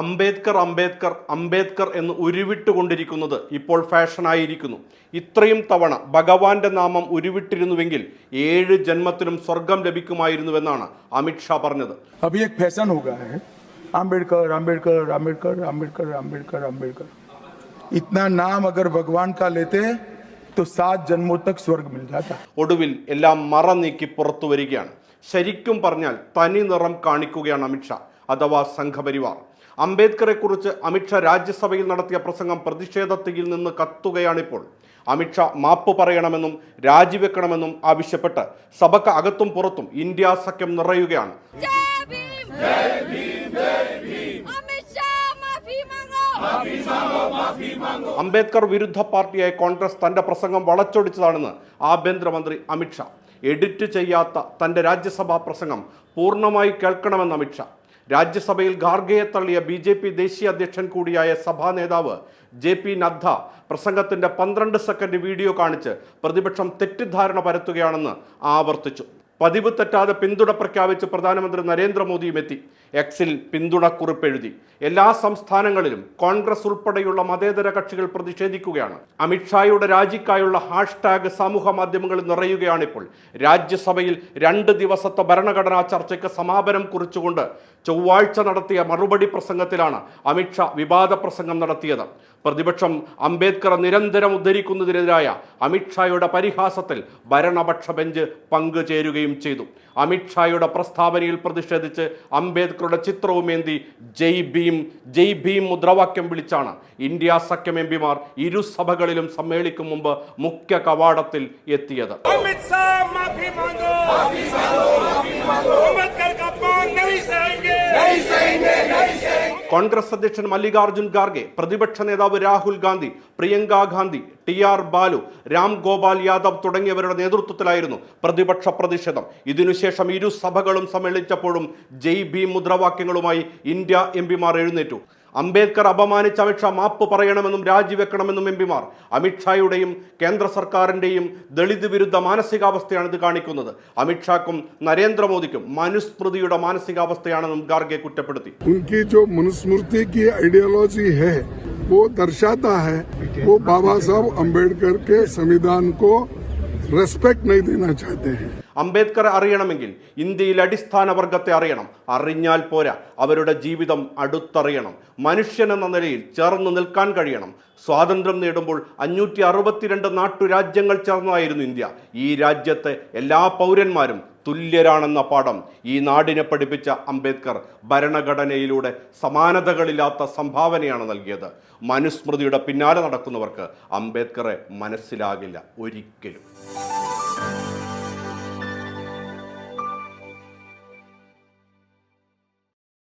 അംബേദ്കർ അംബേദ്കർ അംബേദ്കർ എന്ന് ഉരുവിട്ടുകൊണ്ടിരിക്കുന്നത് ഇപ്പോൾ ഫാഷനായിരിക്കുന്നു. ഇത്രയും തവണ ഭഗവാന്റെ നാമം ഉരുവിട്ടിരുന്നുവെങ്കിൽ ഏഴ് ജന്മത്തിലും സ്വർഗം ലഭിക്കുമായിരുന്നുവെന്നാണ് അമിത്ഷാ പറഞ്ഞത്. അംബേദ്കർ അംബേദ്കർ അംബേദ്കർ അംബേദ്കർ അംബേദ്കർ അംബേദ്കർ. ഒടുവിൽ എല്ലാം മറ നീക്കി പുറത്തു വരികയാണ്. ശരിക്കും പറഞ്ഞാൽ തനി നിറം കാണിക്കുകയാണ് അമിത്ഷാ അഥവാ സംഘപരിവാർ. അംബേദ്കറെക്കുറിച്ച് അമിത്ഷാ രാജ്യസഭയിൽ നടത്തിയ പ്രസംഗം പ്രതിഷേധത്തിൽ നിന്ന് കത്തുകയാണിപ്പോൾ. അമിത്ഷാ മാപ്പ് പറയണമെന്നും രാജിവെക്കണമെന്നും ആവശ്യപ്പെട്ട് സഭക്ക് അകത്തും പുറത്തും ഇന്ത്യ സഖ്യം നിറയുകയാണ്. അംബേദ്കർ വിരുദ്ധ പാർട്ടിയായ കോൺഗ്രസ് തന്റെ പ്രസംഗം വളച്ചൊടിച്ചതാണെന്ന് ആഭ്യന്തരമന്ത്രി അമിത്ഷാ. എഡിറ്റ് ചെയ്യാത്ത തന്റെ രാജ്യസഭാ പ്രസംഗം പൂർണമായി കേൾക്കണമെന്ന് അമിത്ഷാ. രാജ്യസഭയിൽ ഗാർഗയെ തള്ളിയ ബി ജെ പി ദേശീയ അധ്യക്ഷൻ കൂടിയായ സഭാ നേതാവ് ജെ പി നദ്ദ പ്രസംഗത്തിന്റെ പന്ത്രണ്ട് സെക്കൻഡ് വീഡിയോ കാണിച്ച് പ്രതിപക്ഷം തെറ്റിദ്ധാരണ പരത്തുകയാണെന്ന് ആവർത്തിച്ചു. പതിവ് തെറ്റാതെ പിന്തുണ പ്രഖ്യാപിച്ച് പ്രധാനമന്ത്രി നരേന്ദ്രമോദിയും എത്തി. എക്സിൽ പിന്തുണക്കുറിപ്പ് എഴുതി. എല്ലാ സംസ്ഥാനങ്ങളിലും കോൺഗ്രസ് ഉൾപ്പെടെയുള്ള മതേതര കക്ഷികൾ പ്രതിഷേധിക്കുകയാണ്. അമിത്ഷായുടെ രാജിക്കായുള്ള ഹാഷ്ടാഗ് സമൂഹ മാധ്യമങ്ങളിൽ നിറയുകയാണിപ്പോൾ. രാജ്യസഭയിൽ രണ്ട് ദിവസത്തെ ഭരണഘടനാ ചർച്ചയ്ക്ക് സമാപനം കുറിച്ചുകൊണ്ട് ചൊവ്വാഴ്ച നടത്തിയ മറുപടി പ്രസംഗത്തിലാണ് അമിത്ഷാ വിവാദ പ്രസംഗം നടത്തിയത്. പ്രതിപക്ഷം അംബേദ്കർ നിരന്തരം ഉദ്ധരിക്കുന്നതിനെതിരായ അമിത്ഷായുടെ പരിഹാസത്തിൽ ഭരണപക്ഷ ബെഞ്ച് പങ്കുചേരുകയും നടത്തുകയും ചെയ്തു. അമിത്ഷായുടെ പ്രസ്താവനയിൽ പ്രതിഷേധിച്ച് അംബേദ്കറുടെ ചിത്രവുമേന്തി ജയ് ഭീം ജയ് ഭീം മുദ്രാവാക്യം വിളിച്ചാണ്. ഇന്ത്യ സഖ്യം എം പിമാർ ഇരു സഭകളിലും സമ്മേളിക്കും മുമ്പ് മുഖ്യ കവാടത്തിൽ എത്തിയത്. അമിത്ഷാ കോൺഗ്രസ് അധ്യക്ഷൻ മല്ലികാർജുൻ ഖാർഗെ പ്രതിപക്ഷ നേതാവ് രാഹുൽ ഗാന്ധി പ്രിയങ്ക ഗാന്ധി ടി ആർ ബാലു രാം ഗോപാൽ യാദവ് തുടങ്ങിയവരുടെ നേതൃത്വത്തിലായിരുന്നു പ്രതിപക്ഷ പ്രതിഷേധം. ഇതിനുശേഷം ഇരു സഭകളും സമ്മേളിച്ചപ്പോഴും ജയ് ഭീം മുദ്രാവാക്യങ്ങളുമായി ഇന്ത്യ എം പിമാർ എഴുന്നേറ്റു. അംബേദ്കർ അപമാനിച്ച അമിത്ഷാ മാപ്പ് പറയണമെന്നും രാജിവെക്കണമെന്നും എം പിമാർ അമിത്ഷായുടെയും കേന്ദ്ര സർക്കാരിന്റെയും ദളിത് വിരുദ്ധ മാനസികാവസ്ഥയാണ് ഇത് കാണിക്കുന്നത് അമിത്ഷാക്കും നരേന്ദ്രമോദിക്കും മനുസ്മൃതിയുടെ മാനസികാവസ്ഥയാണെന്നും ഖാർഗെ കുറ്റപ്പെടുത്തി उनकी जो मनुस्मृति की आइडियोलॉजी है वो दर्शाता है वो बाबा साहब अम्बेडकर के संविधान को रेस्पेक्ट नहीं देना चाहते हैं അംബേദ്കറെ അറിയണമെങ്കിൽ ഇന്ത്യയിൽ അടിസ്ഥാന വർഗത്തെ അറിയണം. അറിഞ്ഞാൽ പോരാ. അവരുടെ ജീവിതം അടുത്തറിയണം. മനുഷ്യൻ എന്ന നിലയിൽ ചേർന്ന് നിൽക്കാൻ കഴിയണം. സ്വാതന്ത്ര്യം നേടുമ്പോൾ അഞ്ഞൂറ്റി അറുപത്തിരണ്ട് നാട്ടുരാജ്യങ്ങൾ ചേർന്നതായിരുന്നു ഇന്ത്യ. ഈ രാജ്യത്തെ എല്ലാ പൗരന്മാരും തുല്യരാണെന്ന പാഠം ഈ നാടിനെ പഠിപ്പിച്ച അംബേദ്കർ ഭരണഘടനയിലൂടെ സമാനതകളില്ലാത്ത സംഭാവനയാണ് നൽകിയത്. മനുസ്മൃതിയുടെ പിന്നാലെ നടക്കുന്നവർക്ക് അംബേദ്കറെ മനസ്സിലാകില്ല ഒരിക്കലും.